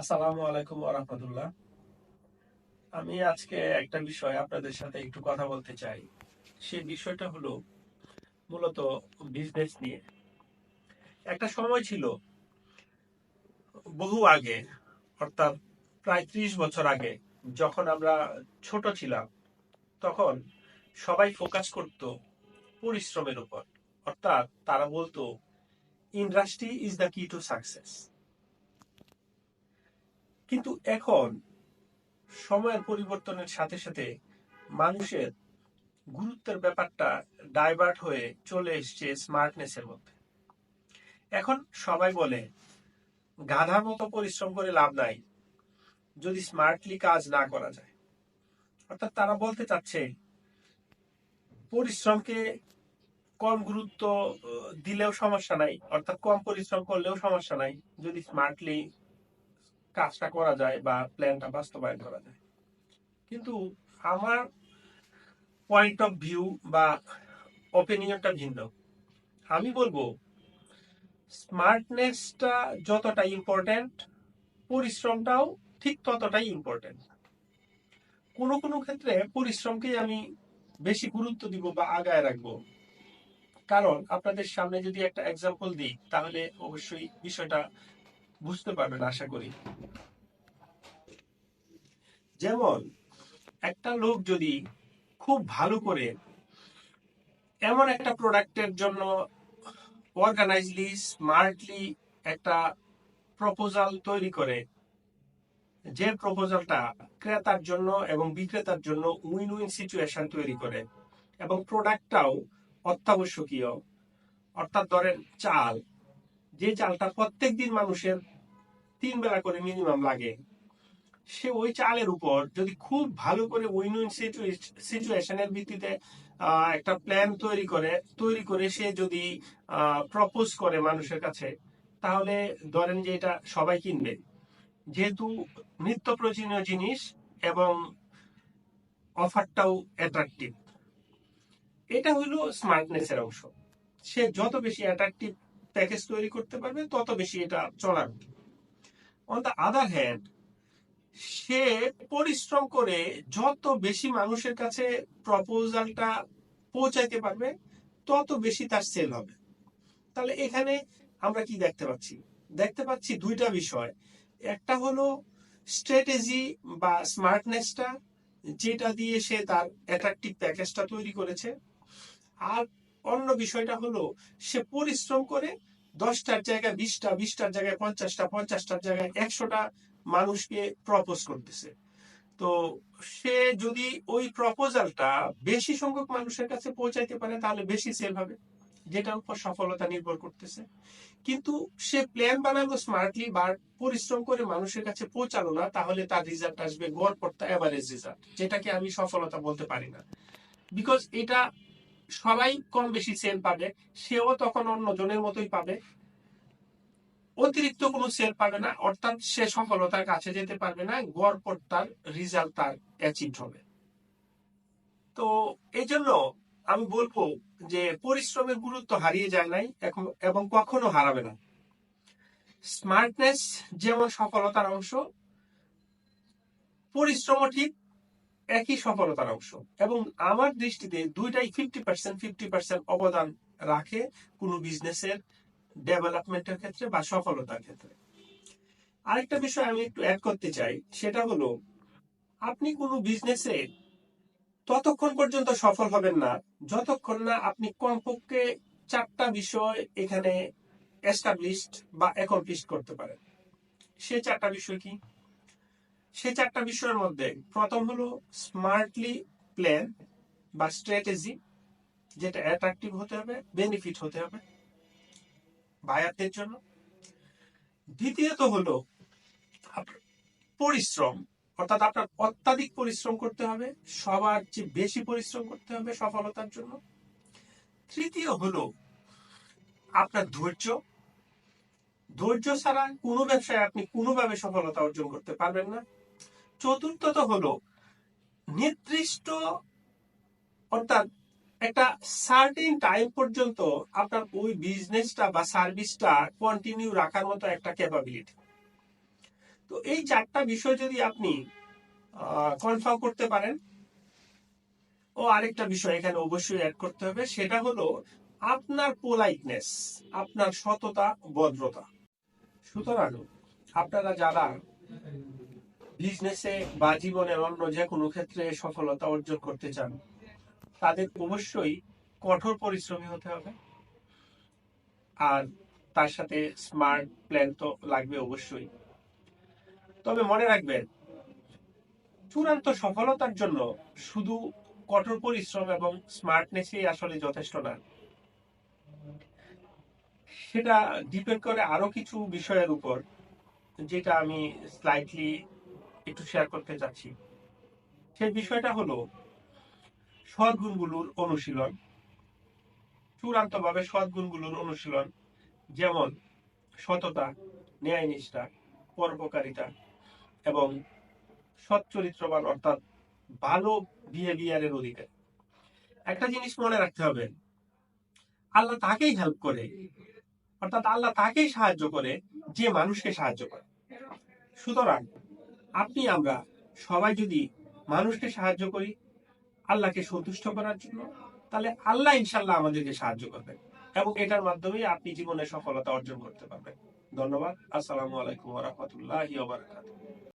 আসসালামু আলাইকুম আরহামদুল্লাহ আমি আজকে একটা বিষয় আপনাদের সাথে একটু কথা বলতে চাই। সেই বিষয়টা হলো মূলত বিজনেস নিয়ে। একটা সময় ছিল, বহু আগে, অর্থাৎ প্রায় ত্রিশ বছর আগে, যখন আমরা ছোট ছিলাম, তখন সবাই ফোকাস করত পরিশ্রমের উপর। অর্থাৎ তারা বলতো industry is the key to success কিন্তু এখন সময়ের পরিবর্তনের সাথে সাথে মানুষের গুরুত্বের ব্যাপারটা ডাইভার্ট হয়ে চলে এসছে স্মার্টনেসের মধ্যে। এখন সবাই বলে, গাধার মতো পরিশ্রম করে লাভ নাই, যদি স্মার্টলি কাজ না করা যায়। অর্থাৎ তারা বলতে চাচ্ছে, পরিশ্রমকে কম গুরুত্ব দিলেও সমস্যা নাই, অর্থাৎ কম পরিশ্রম করলেও সমস্যা নাই, যদি স্মার্টলি কাজটা করা যায় বা প্ল্যানটা বাস্তবায়ন করা যায়। কিন্তু আমার পয়েন্ট অফ ভিউ বা অপিনিয়নটা ভিন্ন। আমি বলব স্মার্টনেসটা যতটা ইম্পর্ট্যান্ট পরিশ্রমটাও ঠিক ততটাই ইম্পর্ট্যান্ট কোনো কোনো ক্ষেত্রে পরিশ্রমকেই আমি বেশি গুরুত্ব দিব বা আগায় রাখব। কারণ আপনাদের সামনে যদি একটা এক্সাম্পল দিই, তাহলে অবশ্যই বিষয়টা বুঝতে পারবেন, আশা করি। যেমন, একটা লোক যদি খুব ভালো করে এমন একটা প্রোডাক্টের জন্য অর্গানাইজলি স্মার্টলি একটা প্রপোজাল তৈরি করে, যে প্রপোজালটা ক্রেতার জন্য এবং বিক্রেতার জন্য উইন উইন সিচুয়েশন তৈরি করে এবং প্রোডাক্টটাও অত্যাবশ্যকীয়, অর্থাৎ ধরেন চাল যে চালটা প্রত্যেক দিন মানুষের তিন বেলা করে মিনিমাম লাগে। সে ওই চালের উপর যদি খুব ভালো করে উইন উইন সিচুয়েশনের ভিত্তিতে একটা প্ল্যান তৈরি করে তৈরি করে সে যদি প্রপোজ করে মানুষের কাছে, তাহলে ধরেন যে এটা সবাই কিনবে। যেহেতু নিত্য প্রয়োজনীয় জিনিস এবং অফারটাও অ্যাট্রাকটিভ এটা হলো স্মার্টনেসের অংশ। সে যত বেশি অ্যাট্রাকটিভ প্যাকেজ তৈরি করতে পারবে, তত বেশি এটা চলার অন দ্য আদার হ্যান্ড সে পরিশ্রম করে যত বেশি মানুষের কাছে প্রপোজালটা পৌঁছাইতে পারবে, তত বেশি তার সেল হবে। তাহলে এখানে আমরা কি দেখতে পাচ্ছি? দেখতে পাচ্ছি দুইটা বিষয়। একটা হলো স্ট্র্যাটেজি বা স্মার্টনেসটা যেটা দিয়ে সে তার অ্যাট্রাকটিভ প্যাকেজটা তৈরি করেছে। আর অন্য বিষয়টা হলো, সে পরিশ্রম করে দশটার জায়গায় বিশটা, বিশটার জায়গায় পঞ্চাশটা, পঞ্চাশটার জায়গায় একশোটা মানুষকে প্রপোজ করতেছে। তো সে যদি ওই প্রপোজালটা বেশি সংখ্যক মানুষের কাছে পৌঁছাইতে পারে, তাহলে বেশি সেল হবে, যেটার উপর সফলতা নির্ভর করতেছে। কিন্তু সে প্ল্যান বানালো স্মার্টলি বা পরিশ্রম করে মানুষের কাছে পৌঁছালো না, তাহলে তার রেজাল্ট আসবে গড়পড়তা এভারেজ রেজাল্ট যেটাকে আমি সফলতা বলতে পারি না। বিকজ এটা সবাই কম বেশি সেল পাবে, সেও তখন অন্য জনের মতোই পাবে। অতিরিক্ত কোনো সেল পাবে না, অর্থাৎ সে সফলতার কাছে যেতে পারবে না গড় পর তার রেজাল্ট তার অ্যাচিভ হবে। তো এই জন্য আমি বলব যে পরিশ্রমের গুরুত্ব হারিয়ে যায় নাই, এখন- এবং কখনো হারাবে না। স্মার্টনেস যেমন সফলতার অংশ, পরিশ্রমও ঠিক একই সফলতার অংশ। এবং আমার দৃষ্টিতে দুইটাই ফিফটি পার্সেন্ট ফিফটি পার্সেন্ট অবদান রাখে কোনো বিজনেসের ডেভেলপমেন্টের ক্ষেত্রে বা সফলতার ক্ষেত্রে। আরেকটা বিষয় আমি একটু অ্যাড করতে চাই, সেটা হলো, আপনি কোনো বিজনেসে ততক্ষণ পর্যন্ত সফল হবেন না, যতক্ষণ না আপনি কমপক্ষে চারটা বিষয় এখানে এস্টাবলিশড বা অ্যাকমপ্লিশ করতে পারেন। সে চারটা বিষয় কি? সে চারটা বিষয়ের মধ্যে প্রথম হলো স্মার্টলি প্ল্যান বা স্ট্র্যাটেজি যেটা অ্যাট্রাকটিভ হতে হবে বেনিফিট হতে হবে বায়ারদের জন্য। দ্বিতীয়ত হলো পরিশ্রম, অর্থাৎ আপনার অত্যাধিক পরিশ্রম করতে হবে, সবার চেয়ে বেশি পরিশ্রম করতে হবে সফলতার জন্য। তৃতীয় হলো আপনার ধৈর্য। ধৈর্য ছাড়া কোনো ব্যবসায় আপনি কোনোভাবে সফলতা অর্জন করতে পারবেন না। চতুর্থত হলো নির্দিষ্ট, অর্থাৎ একটা সার্টিন টাইম পর্যন্ত আপনার ওই বিজনেসটা বা সার্ভিসটা কন্টিনিউ রাখার মতো একটা ক্যাপাবিলিটি তো এই চারটা বিষয় যদি আপনি কনফার্ম করতে পারেন, ও আরেকটা বিষয় এখানে অবশ্যই অ্যাড করতে হবে, সেটা হলো আপনার পোলাইটনেস আপনার সততা, ভদ্রতা। সুতরাং আপনারা যারা বিজনেসে বা জীবনের অন্য যে কোনো ক্ষেত্রে সফলতা অর্জন করতে চান, তাদের অবশ্যই কঠোর পরিশ্রমী হতে হবে। আর তার সাথে স্মার্ট প্ল্যান তো লাগবে অবশ্যই। তবে মনে রাখবেন, চূড়ান্ত সফলতার জন্য শুধু কঠোর পরিশ্রম এবং স্মার্টনেসই আসলে যথেষ্ট না। সেটা ডিপেন্ড করে আরও কিছু বিষয়ের উপর, যেটা আমি স্লাইটলি একটু শেয়ার করতে চাচ্ছি সেই বিষয়টা হলো, সদ্গুণগুলোর অনুশীলন, চূড়ান্তভাবে সদ্গুণগুলোর অনুশীলন, যেমন সততা ন্যায়নিষ্ঠা পরোপকারিতা এবং সচ্চরিত্রবান অর্থাৎ ভালো বিহেভিয়ারের অধিকার। একটা জিনিস মনে রাখতে হবে, আল্লাহ তাকেই হেল্প করে, অর্থাৎ আল্লাহ তাকেই সাহায্য করে, যে মানুষকে সাহায্য করে। সুতরাং আপনি, আমরা সবাই যদি মানুষকে সাহায্য করি, আল্লাহকে সন্তুষ্ট করার জন্য, তাহলে আল্লাহ ইনশাল্লাহ আমাদেরকে সাহায্য করবেন এবং এটার মাধ্যমে আপনি জীবনে সফলতা অর্জন করতে পারবেন। ধন্যবাদ। আসসালামু আলাইকুম রহমতুল্লাহ